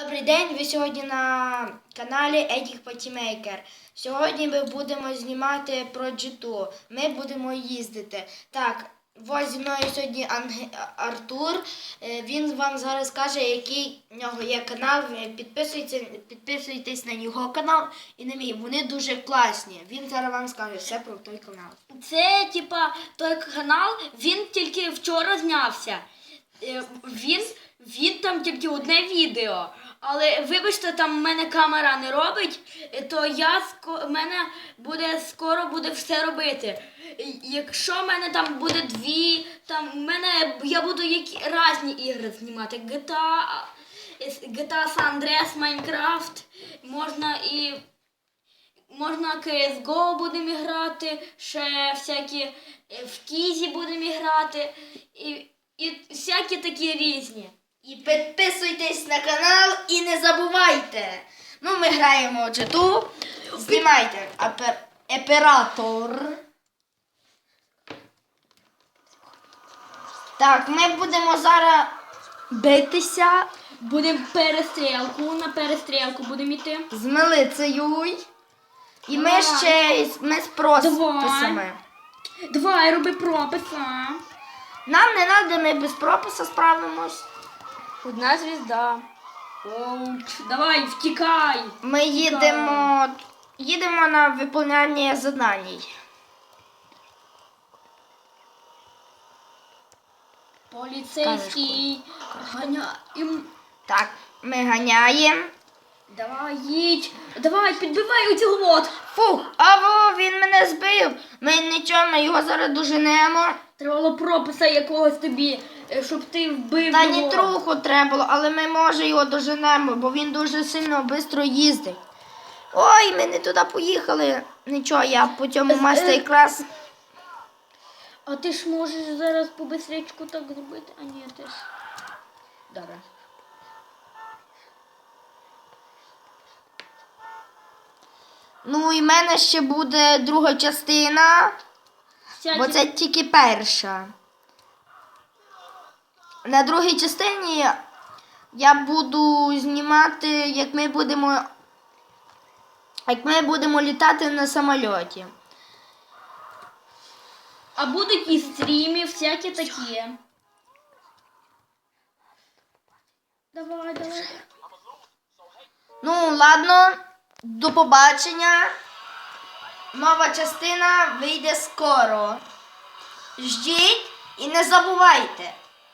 Добрий день, ви сьогодні на каналі Едік Патімейкер. Сьогодні ми будемо знімати про джиту. Ми будемо їздити. Так, ось зі мною сьогодні Анге- Артур. Е, Він вам зараз скаже, який в нього є канал. Е, Підписуйтесь, підписуйтесь на його канал і на мій. Вони дуже класні. Він зараз вам скаже все про той канал. Це, типа, той канал, він тільки вчора знявся. Е, Він, він там тільки одне відео. Але вибачте, там в мене камера не робить, то я ско- мене буде скоро буде все робити. Якщо в мене там буде дві, там в мене я буду які різні ігри знімати. GTA, GTA San Andreas, Minecraft, можна і Можна CSGO будемо грати, ще всякі е, в Кізі будемо грати, і, і всякі такі різні. Підписуйтесь на канал і не забувайте. Ну, ми граємо в джиту. Знімайте оператор. Так, ми будемо зараз битися Будемо перестрілку, на перестрілку будемо йти. з милицею. І ми Давай. ще ми з прописами. Давай, роби прописа. Нам не треба, ми без прописа справимось. Одна звізда. Давай, втікай. Ми їдемо, їдемо на виконання задань. Поліцейський. Ганя. Ім... Так, ми ганяємо. Давай, їдь. Давай, підбивай оцю от. Фух, а він мене збив. Ми нічого, ми його зараз доженемо. Треба було прописа якогось тобі, щоб ти вбив Та його. ні труху треба було, але ми може його доженемо, бо він дуже сильно швидко їздить. Ой, ми не туди поїхали. Нічого, я по цьому майстер-клас. А ти ж можеш зараз по бистрічку так зробити? А ні, ти ж. Добре. Ну і в мене ще буде друга частина, Всякі... бо це тільки перша. На другій частині я буду знімати, як ми будемо. Як ми будемо літати на самольоті. А будуть і стріми, всякі такі. Давай, давай. Ну, ладно, до побачення. Нова частина вийде скоро. Ждіть і не забувайте.